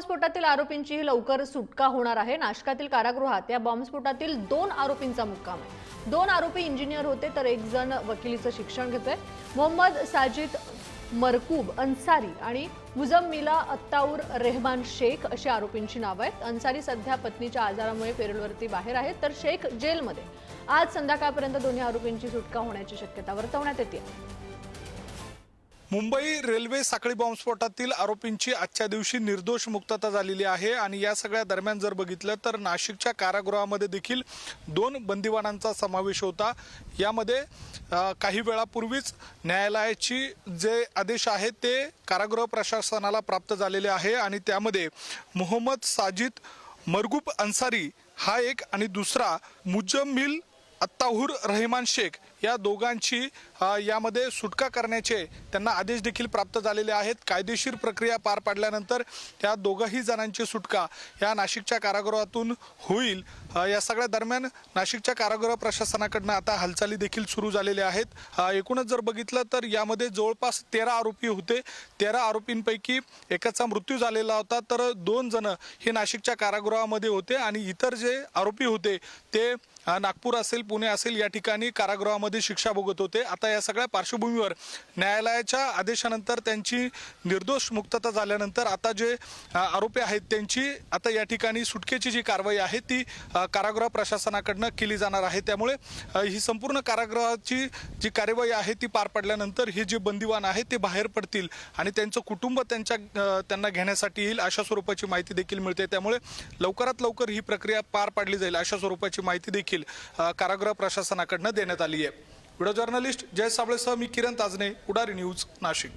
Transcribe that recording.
बॉम्बस्फोटातील आरोपींचीही लवकर सुटका होणार आहे. नाशकातील कारागृहात या बॉम्बस्फोटातील दोन आरोपींचा मुक्काम आहे. दोन आरोपी इंजिनियर होते तर एक जण वकिलीचं शिक्षण घेतोय. मोहम्मद साजिद मरकूब अन्सारी आणि मुजम्मिला अत्ताऊर रेहमान शेख अशी आरोपींची नावं आहेत. अन्सारी सध्या पत्नीच्या आजारामुळे पेरोलवरती बाहेर आहेत तर शेख जेलमध्ये. आज संध्याकाळपर्यंत दोन्ही आरोपींची सुटका होण्याची शक्यता वर्तवण्यात येते. मुंबई रेल्वे साखळी बॉम्बस्फोटातील आरोपींची आजच्या दिवशी निर्दोष मुक्तता झालेली आहे आणि या सगळ्या दरम्यान जर बघितलं तर नाशिकच्या कारागृहामध्ये देखील दोन बंदिवानांचा समावेश होता. यामध्ये काही वेळापूर्वीच न्यायालयाची जे आदेश आहेत ते कारागृह प्रशासनाला प्राप्त झालेले आहे आणि त्यामध्ये मोहम्मद साजिद मरगुप अन्सारी हा एक आणि दुसरा मुजम्मिल अत्ताहूर रहमान शेख या दोघांची यामध्ये सुटका करण्याचे त्यांना आदेश देखील प्राप्त झालेले आहेत. कायदेशीर प्रक्रिया पार पाडल्यानंतर या दोघंही जणांची सुटका या नाशिकच्या कारागृहातून होईल. या सगळ्या दरम्यान नाशिकच्या कारागृह प्रशासनाकडनं आता हालचाली देखील सुरू झालेल्या आहेत. एकूणच जर बघितलं तर यामध्ये जवळपास तेरा आरोपी होते. तेरा आरोपींपैकी एकाचा मृत्यू झालेला होता तर दोन जण हे नाशिकच्या कारागृहामध्ये होते आणि इतर जे आरोपी होते ते नागपूर असेल पुणे असेल या ठिकाणी कारागृहामध्ये शिक्षा भोगत होते. आता या सगळ्या पार्श्वभूमीवर न्यायालयाच्या आदेशानंतर त्यांची निर्दोष मुक्तता झाल्यानंतर आता जे आरोपी आहेत त्यांची आता या ठिकाणी सुटकेची जी कारवाई आहे ती कारागृह प्रशासनाकडनं केली जाणार आहे. त्यामुळे ही संपूर्ण कारागृहाची जी कार्यवाही आहे ती पार पडल्यानंतर हे जे बंदिवान आहेत ते बाहेर पडतील आणि त्यांचं कुटुंब त्यांच्या त्यांना घेण्यासाठी येईल अशा स्वरूपाची माहिती देखील मिळते. त्यामुळे लवकरात लवकर ही प्रक्रिया पार पाडली जाईल अशा स्वरूपाची माहिती देखील कारागृह प्रशासनाकडनं देण्यात आली आहे. व्हिडिओ जर्नलिस्ट जय साबळेसह मी किरण ताजने उडारी न्यूज नाशिक.